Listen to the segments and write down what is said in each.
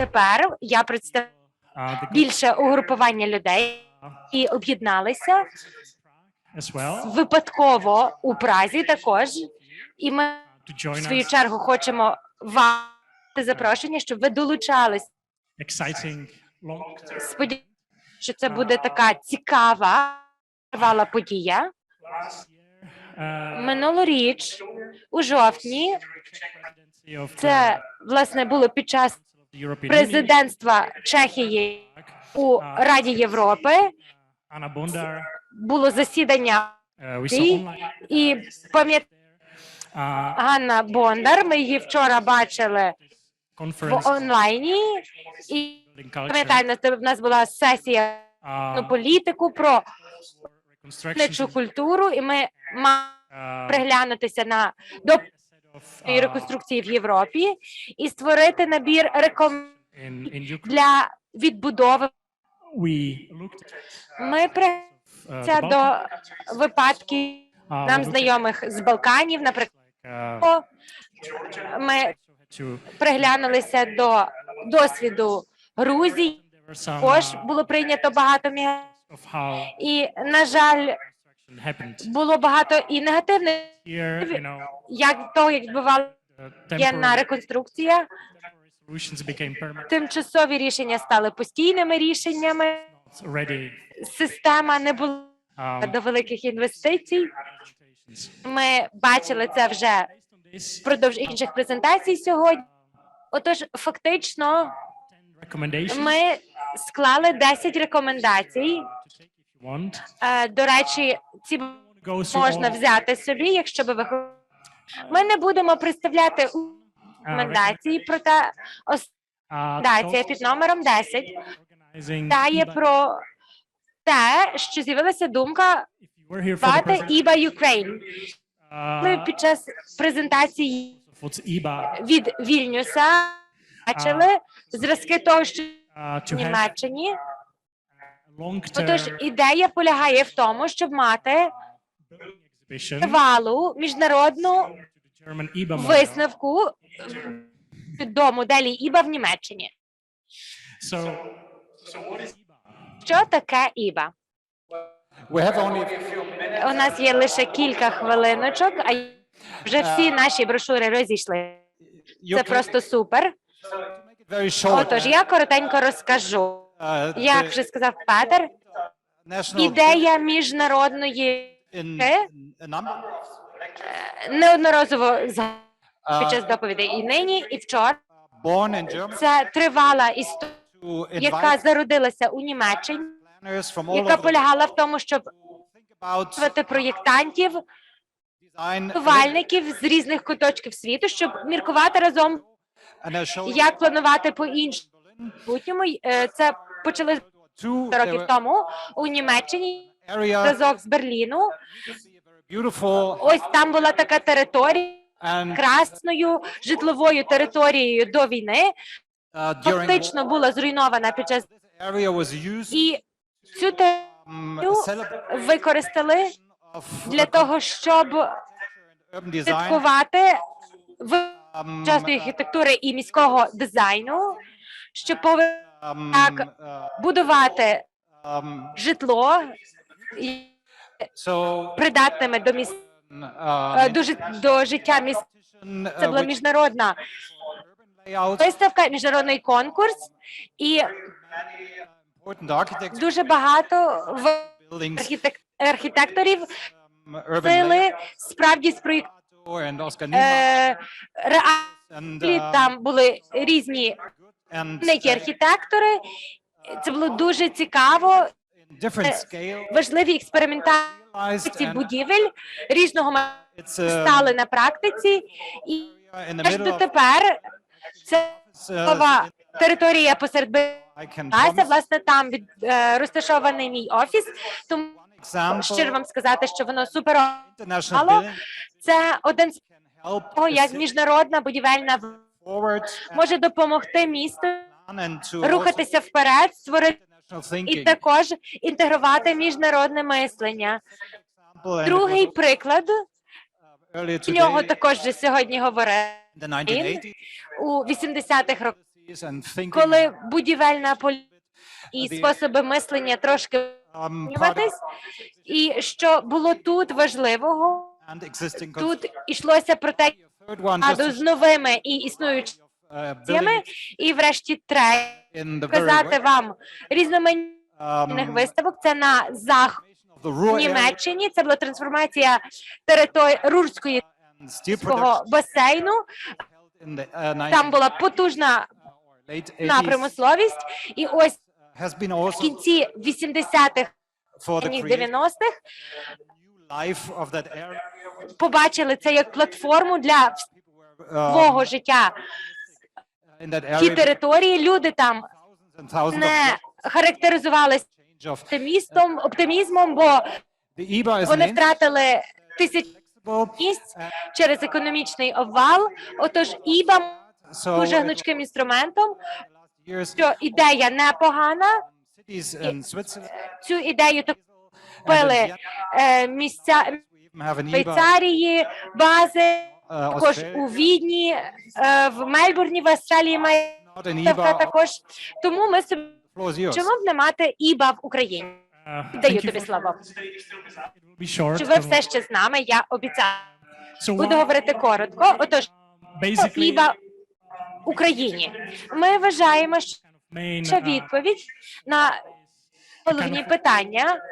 Тепер я представляю більше угрупування людей і об'єдналися випадково у Празі також. І ми в свою чергу хочемо вам запрошення, щоб ви долучались. Сподіваюся, що це буде така цікава тривала подія. Uh, Минулоріч, у жовтні, це власне було під час. Президентства Чехії у Раді Європи. Було засідання, saw І- пам'ятаю Ганна Бондар. Ми її вчора бачили в онлайні. І пам'ятаю, в нас- в нас була сесія ну, політику про культуру, і ми маємо приглянутися на до uh, реконструкції в Європі і створити набір рекомендацій для відбудови. We Ми uh, до випадків Uh, нам знайомих з Балканів. Наприклад, uh, ми приглянулися до досвіду Грузії. Також uh, було прийнято багато міг. of how І на жаль, було багато і негативних, як того, як відбувалася на реконструкція. Тимчасові рішення стали постійними рішеннями. Система не була Um, до великих інвестицій. Ми бачили це вже впродовж інших презентацій сьогодні. Отож, фактично, 10 ми склали 10 рекомендацій. Е, До речі, ці можна взяти собі, якщо би ви Ми не будемо представляти uh, рекомендації, проте uh, рекомендація під номером 10 organizing дає про те, що з'явилася думка звати presentation, IBA Ukraine. Ми uh, під час презентації від Вільнюса бачили зразки того, що uh, в Німеччині. Отож, ідея полягає в тому, щоб мати тривалу міжнародну висновку до моделі ІБА в Німеччині. So, so what? Що таке ІБА? We have only a few У нас є лише кілька хвилиночок, а вже всі наші брошури розійшли. Це просто супер. Отож, я коротенько розкажу. Як вже сказав Петер, ідея міжнародної Е? number неодноразово під час доповідей і нині, і вчора. Це тривала історія, яка зародилася у Німеччині, яка полягала в тому, щоб проєктантів, design будувальників з різних куточків світу, щоб міркувати разом, як планувати по іншому. Е, Це почали two 100 there років тому у Німеччині. Зразок з Берліну. Ось там була така територія красною житловою територією до війни. uh, Фактично була зруйнована під час і цю територію um, використали of для того, щоб святкувати в um, архітектури і міського дизайну, щоб пове- так. uh, будувати житло і придатними до міс um, е, до, жит- до життя міст. Це була міжнародна виставка, міжнародний конкурс, і дуже багато архітек- архітекторів сили справді спроєктували е, реалі там були різні and uh, архітектори. Це було дуже цікаво. in Важливі експериментації будівель різного uh, стали на практиці, і аж дотепер це uh, нова територія посеред promise Власне, там від, е, розташований мій офіс. Тому щиро вам сказати, що воно супер. Це один з того, як міжнародна будівельна може допомогти місту рухатися вперед, створити і також інтегрувати міжнародне мислення. Другий приклад. earlier про нього також вже сьогодні 1980s у 80-х роках. коли будівельна політика і способи мислення трошки um, змінюватись, і що було тут важливого, тут йшлося про те, А з новими і існуючими, uh, і врешті третє, показати вам різноманітних um, виставок. Це на захід of the Ruhr area Німеччині. Це була трансформація території Рурської басейну. uh, 19 Там була потужна на промисловість, і ось в кінці 80-х, for the ні, creation 90-х побачили це як платформу для свого життя. Ті території люди там не характеризувалися оптимістом, оптимізмом, бо вони втратили тисячі місць через економічний обвал. Отож, ІБА дуже гнучким інструментом, що ідея непогана. Цю ідею так е, місця Швейцарії, бази, uh, також у Відні, е, в Мельбурні, в Австралії має також. Тому ми собі чому б не мати ІБА в Україні? Uh, Даю тобі слово. Чи ви все ще з нами? Я обіцяю. Буду говорити коротко. Отож, ІБА Україні. Ми вважаємо, що uh, відповідь на головні питання.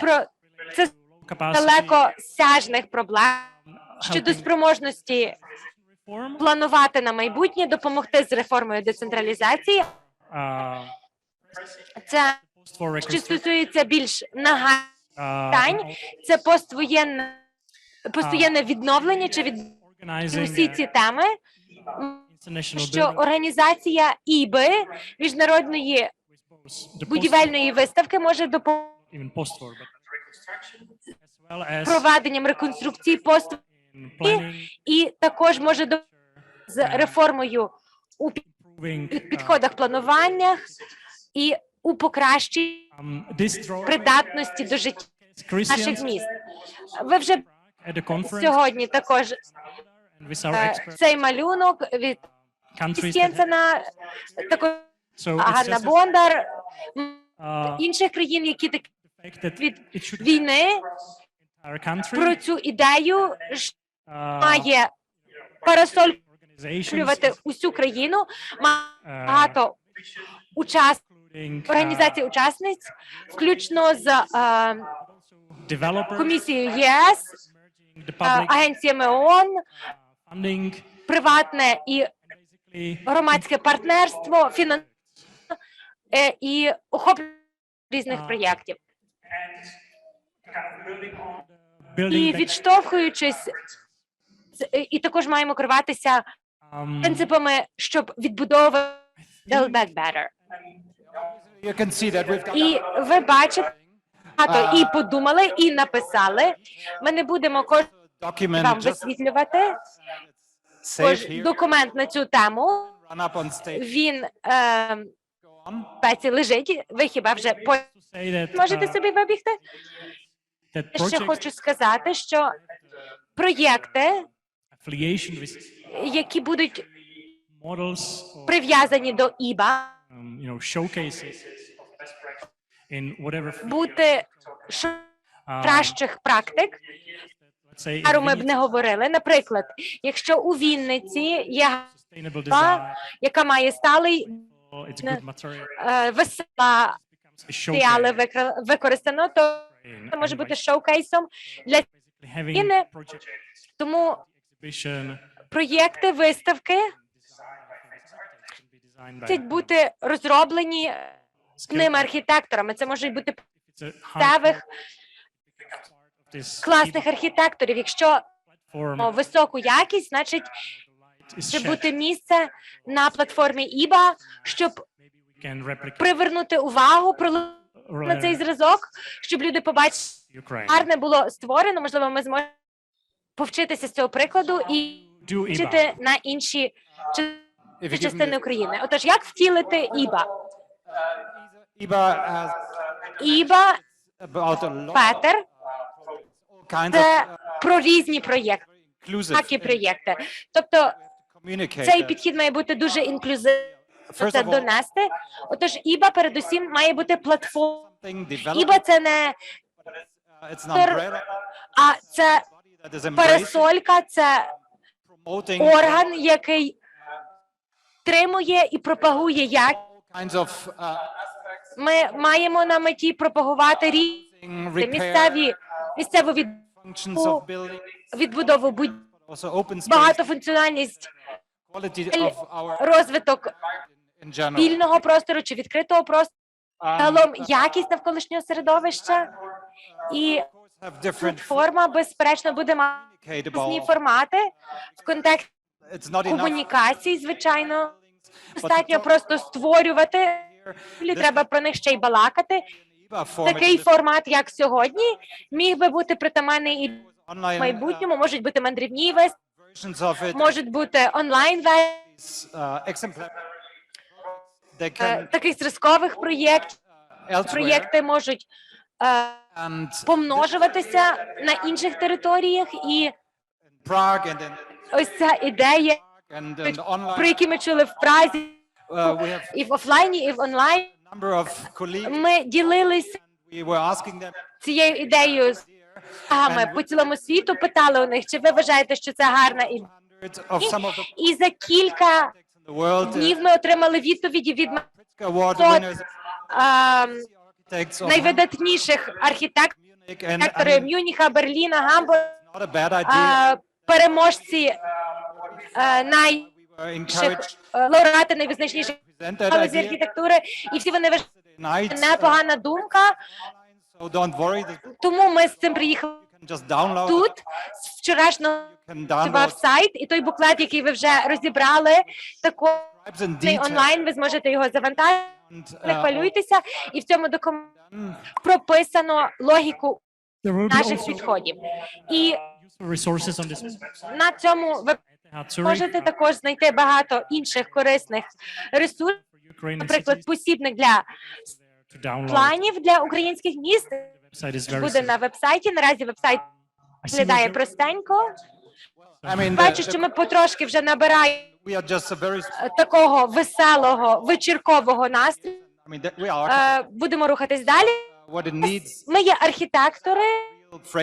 про це low capacity. далекосяжних проблем щодо спроможності планувати на майбутнє, допомогти з реформою децентралізації. Uh, Це що стосується більш нагальних uh, це поствоєнне постоянне відновлення чи від усі uh, ці теми, що організація ІБИ міжнародної будівельної виставки може допомогти проведенням реконструкції пост і також може до з реформою у uh, підходах планування і у покращенні um, придатності до життя наших міст. Ви вже сьогодні також е, цей малюнок від countries that have- Стєнсена, також Ганна Бондар, uh, інших країн, які так від війни про цю ідею що uh, має organizations усю країну. Uh, Багато uh, організацій учасниць, включно з е, комісією ЄС, е, агенціями ООН, приватне і громадське партнерство, фінан... е, і охоплення різних проєктів. І відштовхуючись, е, і також маємо керуватися um, принципами, щоб відбудовувати Build Back Better. І ви бачите, багато і подумали, і написали. Ми не будемо вам висвітлювати. Кож документ на цю тему. Він е. Пеці лежить. Ви хіба вже по можете собі вибігти? ще хочу сказати, що проєкти, які будуть прив'язані до ІБА, бути кращих практик. Пару ми б не говорили. Наприклад, якщо у Вінниці є яка має сталий е, весела викра- використано, то це може бути шоукейсом для having тому проєкти, виставки мають бути розроблені ними архітекторами. Це можуть бути this класних архітекторів. Якщо високу якість, значить light це бути місце на платформі ІБА, щоб привернути увагу про на uh, цей зразок, щоб люди побачили, гарне було створено. Можливо, ми зможемо повчитися з цього прикладу і вчити на інші частини України. Отож, як втілити ІБА? IBA has ІБА a Петер це про різні проєкти, такі проєкти. Тобто Цей підхід має бути дуже інклюзивним. Це донести. Отож, іба передусім має бути платформою. Іба це не uh, а це пересолька, це орган, який тримує і пропагує як. uh, Ми маємо на меті пропагувати різні місцеві місцеву від, відбудову будь багатофункціональність, розвиток вільного простору чи відкритого простору, Um, загалом якість навколишнього середовища і have форма, безперечно, буде мати різні формати в контексті комунікацій, звичайно. Достатньо просто створювати, і треба про них ще й балакати. Такий формат, як сьогодні, міг би бути притаманний і в uh, майбутньому. Можуть бути мандрівні вести. Можуть бути онлайн версії These, uh, can таких зразкових проєктів. uh, Проєкти можуть е, помножуватися на інших територіях, і ось ця ідея, про які ми чули в Празі, Uh, і в офлайні, і в онлайн. Ми ділилися цією ідеєю з колегами по цілому світу. Питали у них, чи ви вважаєте, що це гарна ідея? І за кілька. Uh, днів ми отримали відповіді від winners, ем, найвидатніших архітекторів and Берліна, Гамбурга, е, переможці е, най We were найвищих encouraged е, лауреати найвизначніших галузі архітектури, і всі вони вважають, непогана думка. Тому ми з цим приїхали can just download. тут з вчорашнього працював сайт, і той буклет, який ви вже розібрали, detail. онлайн. Ви зможете його завантажити, не uh, хвилюйтеся, і в цьому документі прописано логіку наших підходів. І на цьому ви можете також знайти багато інших корисних ресурсів, наприклад, посібник для. Планів для українських міст буде на вебсайті. Наразі вебсайт виглядає простенько. Бачу, що ми потрошки вже набираємо такого веселого вечіркового настрою. Е, Будемо рухатись далі. needs. Ми є архітектори,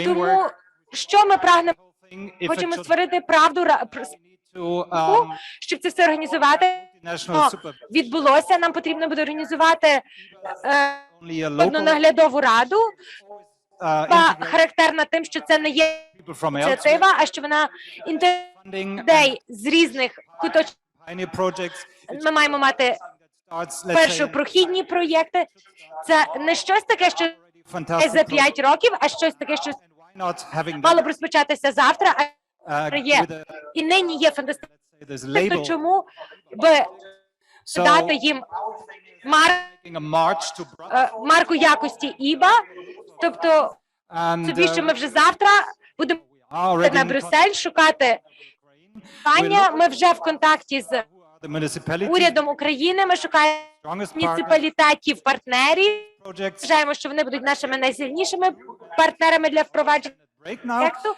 тому що ми прагнемо, хочемо створити правду, щоб це все організувати. national О, Відбулося. Нам потрібно буде організувати е, одну наглядову раду, uh, характерна тим, що це не є ініціатива, а що вона людей з різних куточків. Ми маємо мати starts, let's прохідні проєкти. Це не щось таке, що за 5 років, а щось таке, що мало б розпочатися завтра, є. і нині є фантастично. чому би дати їм мар, е, марку якості ІБА? Тобто собі, що uh, ми вже завтра будемо на Брюссель шукати питання. Ми вже в контакті з урядом України. Ми шукаємо муніципалітетів, партнерів. Вважаємо, що вони будуть нашими найсильнішими партнерами для впровадження проекту.